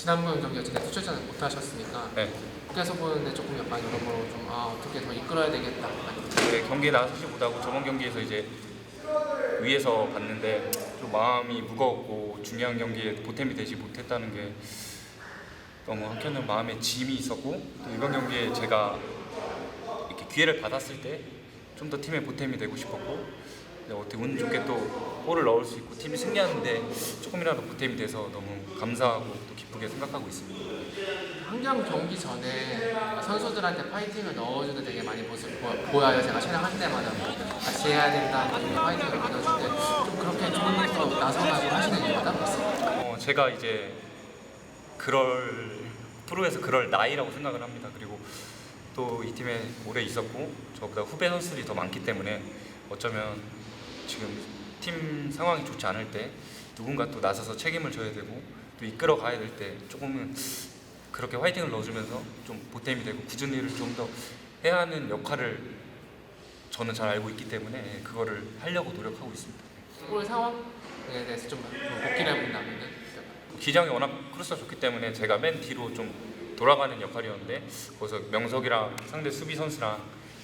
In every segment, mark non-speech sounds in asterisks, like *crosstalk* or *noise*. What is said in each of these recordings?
지난번 경기 어쨌든 투출전을 못 하셨으니까 네. 밖에서 보는데 조금 약간 여러모로 좀 아 어떻게 더 이끌어야 되겠다 아니면 네, 경기에 나서지 못하고 저번 경기에서 이제 위에서 봤는데 좀 마음이 무거웠고 중요한 경기에 보탬이 되지 못했다는 게 너무 한켠은 마음에 짐이 있었고 또 이번 경기에 제가 이렇게 기회를 받았을 때 좀 더 팀의 보탬이 되고 싶었고 어떻게 운 좋게 또 골을 넣을 수 있고 팀이 승리하는데 조금이라도 보탬이 돼서 너무 감사하고 또 기쁘게 생각하고 있습니다. 한경 경기 전에 선수들한테 파이팅을 넣어주는 되게 많이 모습 보- 보여요. 제가 촬영할 때마다 뭐 같이 해야 된다, 이렇게 파이팅을 넣어주는데 좀 그렇게 조금 더 나서가지고 하시는 이유가 있어요. 어, 제가 이제 그럴 프로에서 그럴 나이라고 생각을 합니다. 그리고 또 이 팀에 오래 있었고 저보다 후배 선수들이 더 많기 때문에 어쩌면 지금 팀 상황이 좋지 않을 때 누군가 또 나서서 책임을 져야 되고 또 이끌어 가야 될 때 조금은 그렇게 화이팅을 넣어주면서 좀 보탬이 되고 굳은 일을 좀 더 해야 하는 역할을 저는 잘 알고 있기 때문에 그거를 하려고 노력하고 있습니다. 골 상황에 대해서 좀 복귀를 해본다면은 기장이 워낙 크로스가 좋기 때문에 제가 맨 뒤로 좀 돌아가는 역할이었는데 거기서 명석이랑 상대 수비 선수랑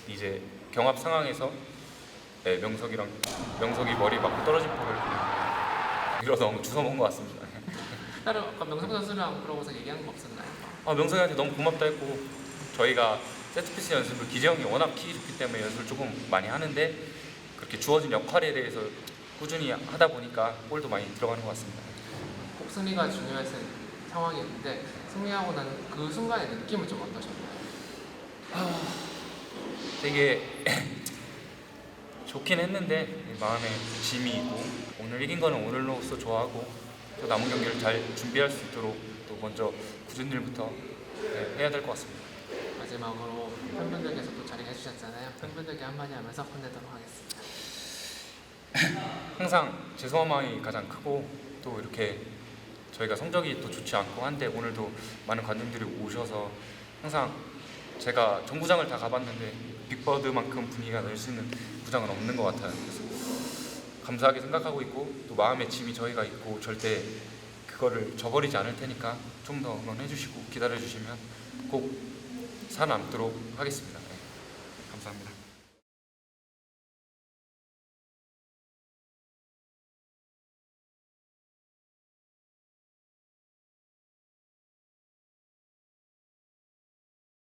이제 경합 상황에서 네, 명석이랑 명석이 머리 맞고 떨어진 그냥 밀어 너무 주워 먹은 것 같습니다. *laughs* 다른 아까 명성 선수랑 그러고서 얘기한 거 없었나요? 아, 명석이한테 너무 고맙다 했고 저희가 세트피스 연습을 기재형이 워낙 키 좋기 때문에 연습을 조금 많이 하는데 그렇게 주어진 역할에 대해서 꾸준히 하다 보니까 골도 많이 들어가는 것 같습니다. 꼭 승리가 중요했던 상황이었는데 승리하고 난 그 순간의 느낌은 좀 어떠셨나요? 되게 좋긴 했는데 마음에 짐이 있고 오늘 이긴 거는 오늘로서 좋아하고 또 남은 경기를 잘 준비할 수 있도록 또 먼저 굳은 일부터 네, 해야 될 것 같습니다. 마지막으로 팬분들께서 또 자리해 주셨잖아요. 팬분들께 한마디 하면서 끝내도록 하겠습니다. *clears throat* 항상 죄송한 마음이 가장 크고 또 이렇게 저희가 성적이 또 좋지 않고 한데 오늘도 많은 관중들이 오셔서 항상 제가 정구장을 다 가봤는데 빅버드만큼 분위기가 낼 수 있는 구장은 없는 것 같아요. 그래서 감사하게 생각하고 있고 또 마음의 짐이 저희가 있고 절대 그거를 저버리지 않을 테니까 좀 더 응원해 주시고 기다려 주시면 꼭 살아남도록 하겠습니다. 네, 감사합니다.